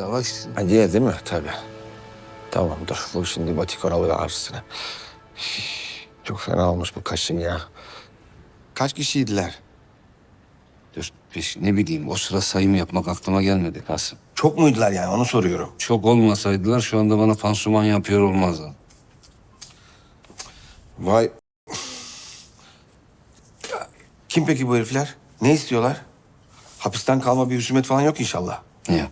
Yavaş. Acıya değil mi? Tabii. Tamam dur. Bu şimdi batikon alıyor ağrısını. Çok fena olmuş bu kaşın ya. Kaç kişiydiler? Dur bir, ne bileyim o sıra sayım yapmak aklıma gelmedi Kasım. Çok muydular yani onu soruyorum. Çok olmasaydılar şu anda bana pansuman yapıyor olmazdı. Vay. Kim peki bu herifler? Ne istiyorlar? Hapisten kalma bir husumet falan yok inşallah. Niye?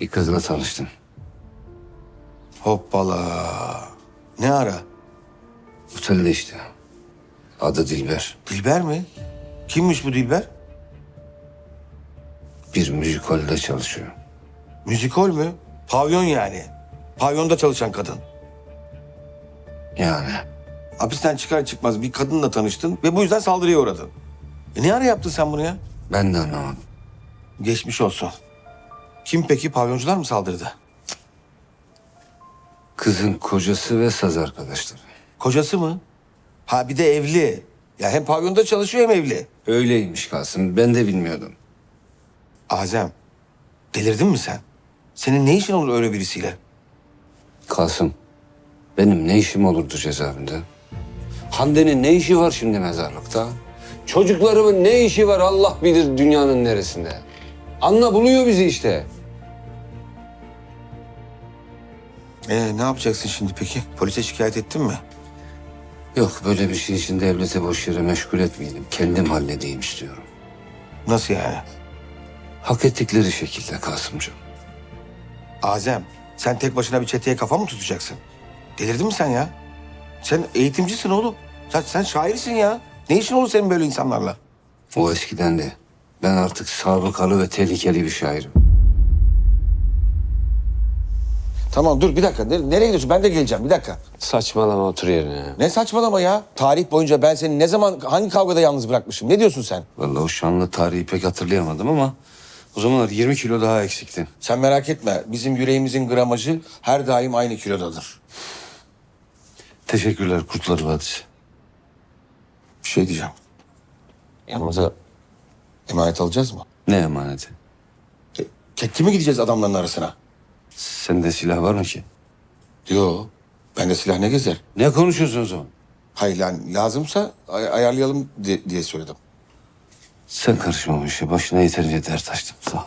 Bir kızla tanıştım. Hoppala. Ne ara? Otelde işte. Adı Dilber. Dilber mi? Kimmiş bu Dilber? Bir müzikolde çalışıyor. Müzikol mü? Pavyon yani. Pavyonda çalışan kadın. Yani Hapisten çıkar çıkmaz bir kadınla tanıştın ve bu yüzden saldırıya uğradın. E ne ara yaptın sen bunu ya? ben de anlamadım. Geçmiş olsun. Kim peki? Pavyoncular mı saldırdı? Kızın kocası ve saz arkadaşları. Kocası mı? Ha bir de evli. Ya hem pavyonda çalışıyor hem evli. Öyleymiş Kasım. Ben de bilmiyordum. Azem, delirdin mi sen? Senin ne işin olur öyle birisiyle? Kasım, benim ne işim olurdu cezaevinde? Hande'nin ne işi var şimdi mezarlıkta? Çocuklarımın ne işi var Allah bilir dünyanın neresinde? Anla buluyor bizi işte. Ee, ne yapacaksın şimdi peki? Polise şikayet ettin mi? Yok böyle bir şey için devlete boş yere meşgul etmeyelim. Kendim halledeyim istiyorum. Nasıl yani? Hak ettikleri şekilde Kasımcığım. Azem, sen tek başına bir çeteye kafa mı tutacaksın? Delirdin mi sen ya? Sen eğitimcisin oğlum. Sen, sen şairsin ya. Ne işin olur senin böyle insanlarla? O eskiden de. Ben artık sabıkalı ve tehlikeli bir şairim. Tamam dur bir dakika. Nere- nereye gidiyorsun? Ben de geleceğim. Bir dakika. Saçmalama otur yerine. Ne saçmalama ya? Tarih boyunca ben seni ne zaman hangi kavgada yalnız bırakmışım? Ne diyorsun sen? Vallahi o şanlı tarihi pek hatırlayamadım ama... ...o zamanlar 20 kilo daha eksiktin. Sen merak etme. Bizim yüreğimizin gramajı her daim aynı kilodadır. Teşekkürler Kurtlar Vadisi. Bir şey diyeceğim. Yanımıza emanet alacağız mı? Ne emaneti? E, Kekki mi gideceğiz adamların arasına? Sende silah var mı ki? Yo. Bende silah ne gezer? Ne konuşuyorsun o? Hayır lan lazımsa ay- ayarlayalım di- diye söyledim. Sen karışma bu işe. Başına yeterince dert açtım. Sağ ol.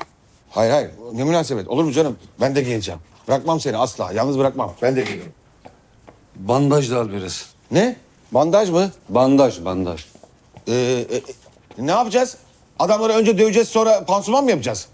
Hayır hayır. Ne münasebet. Olur mu canım? Ben de geleceğim. Bırakmam seni asla. Yalnız bırakmam. Ben de geliyorum. Bandaj da al biraz. Ne? Bandaj mı? Bandaj, bandaj. Ee, e, e, ne yapacağız? Adamları önce döveceğiz sonra pansuman mı yapacağız?